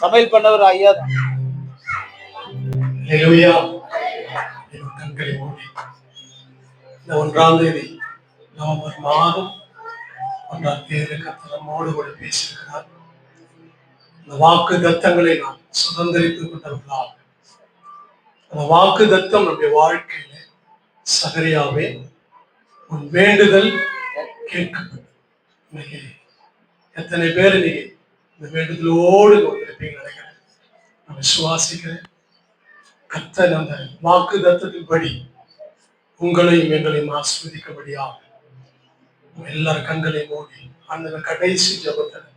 சமையல் பண்ணவர் ஐயா தான். கண்களை மூடி. இந்த ஒன்றாம் தேதி நவம்பர் மாதம் ஒன்றாம் தேதி கர்த்தர் நம்மோடு கூட பேசியிருக்கிறார். இந்த வாக்கு தத்தங்களை நாம் சுதந்திரித்துக் கொண்டவர்களாக அந்த வாக்கு தத்தம் நம்முடைய வாழ்க்கையில சகரியாவே உன் வேண்டுதல் கேட்கப்படும். இன்னைக்கு எத்தனை பேர் நீங்க இந்த வேண்டுதலோடு வந்திருப்பீங்க நினைக்கிறேன்? நான் விசுவாசிக்கிறேன். கர்த்தர் அந்த வாக்கு தத்தத்தின்படி உங்களையும் எங்களையும் ஆஸ்வதிக்கபடியாக எல்லார் கண்களையும் மூடி அந்த கடைசி ஜபத்தில்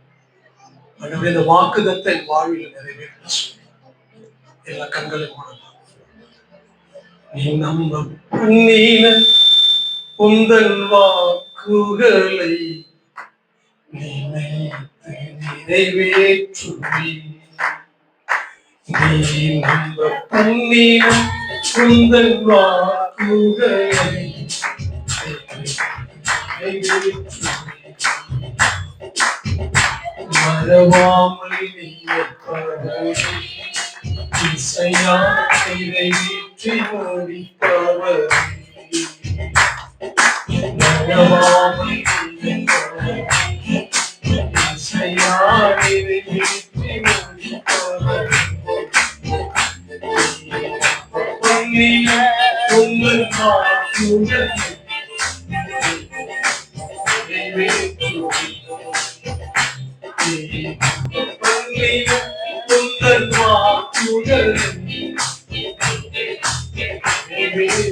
ஆண்டவரே இந்த வாக்கு தத்தை வாழ்வில் நிறைவேற்ற சொல்லி எல்லா கண்களையும் மூடலாம் நீ நம்ப பண்ணின உந்தன் வாக்குகளை நினைத்து நிறைவேற்றுவே நீ நம்ப பண்ணின உந்தன் வாக்குகளை மறவாமல் இசையா நிறைவேற்றி முடிப்பவரே. மறவாமல் பொன்னிய உங்கள் வாக்குகளை நிறைவேற்றுவே.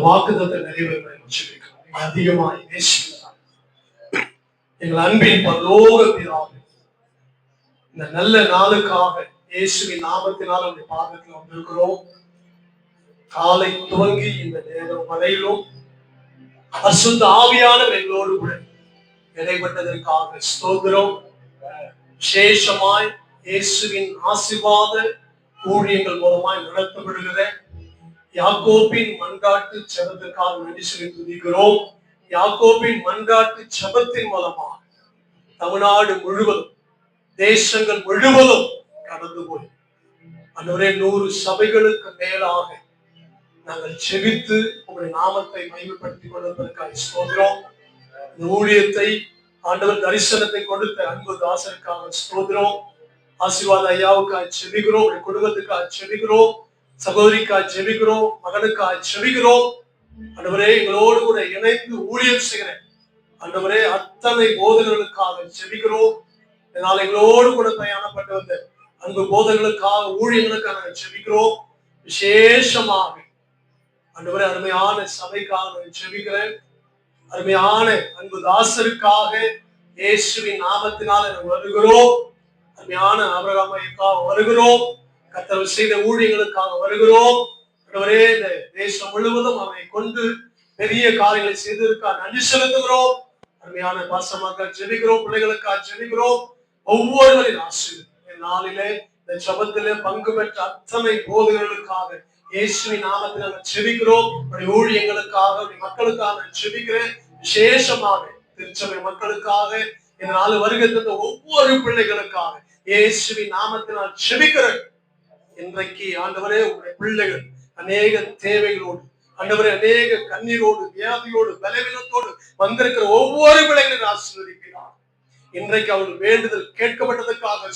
வாக்குதத்தை நிறைவேற்ற அதிகமாக நேசிக்க எங்கள் அன்பின் பரலோக பிதாவே இந்த நல்ல நாளுக்காக இயேசுவின் நாமத்தினால் அந்த பாதத்தில் வந்திருக்கிறோம். காலை துவங்கி இந்த நேரம் வரையிலும் அசுத்த ஆவியானவர் எங்களோடு கூட இடைப்பட்டதற்காக ஸ்தோத்திரம். விசேஷமாய் இயேசுவின் ஆசிர்வாத ஊழியங்கள் மூலமாய் நடத்தப்படுகிற யாக்கோப்பின் மண்காட்டு செபத்திற்காக நன்றி செலுத்துகிறோம் துதிக்கிறோம். யாக்கோபின் மன்காட்டு செபத்தின் மூலமாக தமிழ்நாடு முழுவதும் தேசங்கள் முழுவதும் கடந்து போய் அன்றுவரே நூறு சபைகளுக்கு மேலாக நாங்கள் செவித்து உங்களுடைய நாமத்தை மையப்படுத்திக் கொள்வதற்காக ஸ்தோத்திரம். ஊழியத்தை ஆண்டவர் தரிசனத்தை கொடுத்த அன்பு தாசருக்காக ஸ்தோத்திரம். ஆசீர்வாத ஐயாவுக்காக செபிக்கிறோம் உடைய குடும்பத்துக்காக செபிக்கிறோம் சகோதரிக்காக செபிக்கிறோம் மகனுக்காக செவிகிறோம் ஆண்டவரே எங்களோடு கூட இணைந்து ஊழியம் செய்கிறேன் அன்றவரே அத்தனை போதகர்களுக்காக செபிக்கிறோம். இதனால் எங்களோடு கூட தயாரப்பட்டு வந்த அன்பு போதகர்களுக்காக ஊழியர்களுக்காக நாங்கள் செபிக்கிறோம். விசேஷமாக ஆண்டவரே அருமையான சபைக்காக நான் செபிக்கிறேன். அருமையான அன்பு தாசருக்காக இயேசுவின் நாமத்தினால் நாங்கள் வருகிறோம். அருமையான அபரகாமைக்காக வருகிறோம். கத்தர் செய்த ஊழியங்களுக்காக வருகிறோம். ஆண்டவரே இந்த தேசம் முழுவதும் அவனை கொண்டு பெரிய காரியங்களை செய்திருக்கார் நன்றி செலுத்துகிறோம். அருமையான பாசமாக ஜெபிக்கிறோம் பிள்ளைகளுக்காக ஜெபிக்கிறோம். ஒவ்வொருவரின் என் நாளிலே இந்த ஜபத்திலே பங்கு பெற்ற அத்தனை போதகர்களுக்காக இயேசுவின் நாமத்தில் நாங்கள் செபிக்கிறோம் ஊழியங்களுக்காக மக்களுக்காக நான் செபிக்கிறேன் விசேஷமாக திருச்சபை மக்களுக்காக இந்த நாலு வருகை ஒவ்வொரு பிள்ளைகளுக்காக இயேசுவின் நாமத்தில் நான் செபிக்கிறேன் இன்றைக்கு ஆண்டவரே உங்களுடைய பிள்ளைகள் அநேக தேவைகளோடு அண்டவரே அநேக கண்ணீரோடு வியாதியோடு பலவீனத்தோடு வந்திருக்கிற ஒவ்வொரு பிள்ளைகளையும் ஆசீர்வதிக்கிறார். இன்றைக்கு அவர் வேண்டுதல் கேட்கப்பட்டதற்காக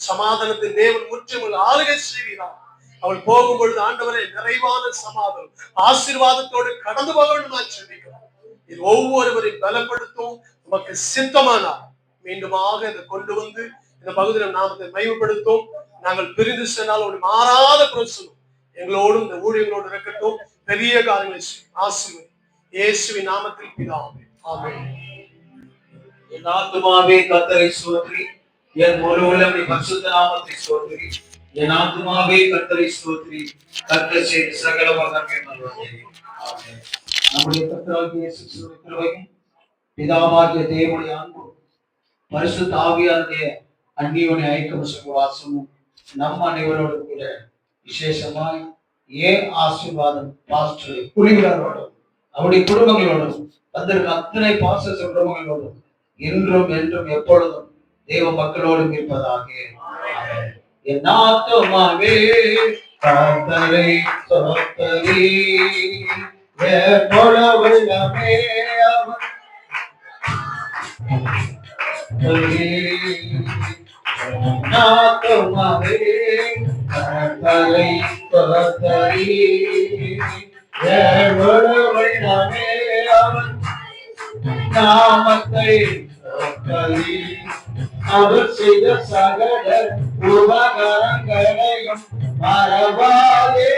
சமாதானத்தின் தேவன் முற்றிலும் ஆளுகை செய்கிறார். அவள் போகும் பொழுது ஆண்டவரே நிறைவான சமாதானம் ஆசீர்வாதத்தோடு கடந்து போக வேண்டும் செபிக்கிறோம் இது ஒவ்வொருவரையும் பலப்படுத்தும் நமக்கு சித்தமானார். மீண்டுமாக இதை கொண்டு வந்து இந்த பகுதியில் நாமத்தை மயப்படுத்தும் நாங்கள் பிரிந்து சென்றால் ஒரு மாறாத பிரச்சனை எங்களோடும் இந்த ஊழியங்களோடு இருக்கட்டும் பெரிய காரியங்களை செய்யும். ஆசீர்வதி இயேசுவின் நாமத்தில் பிதாவே ஆமென். என் ஆத்துமாவே கத்தரை சோதரி என் முழு உள்ளம் பரிசுத்த நாமத்தை சோதரி என் ஆத்மாவே கத்தரை சோதரி கத்த செய்து சகல வல்லமை நல்லதே நம்முடைய கத்தராகிய இயேசு கிறிஸ்துவின் பிதாவாகிய தேவனுடைய அன்பும் பரிசுத்த ஆவியாருடைய அந்நியோனை ஐக்கிய சகவாசமும் நம்ம அனைவரோடு கூட விசேஷமாய் ஏன் ஆசீர்வாதம் பாஸ்டர் குழுவினரோடும் அவருடைய குடும்பங்களோடும் வந்திருக்க அத்தனை பாச குடும்பங்களோடும் என்றும் என்றும் எப்பொழுதும் தெய்வ மக்களோடும் இருப்பதாக ஆமென். என் ஆத்துமாவே கர்த்தரை ஸ்தோத்தரி எப்பொழுதுமே அவர் ஆத்துமாவே கர்த்தரை ஸ்தோத்தரி நாமத்தை அவர் செய்த சகல உபகரங்களையும் மறவாதே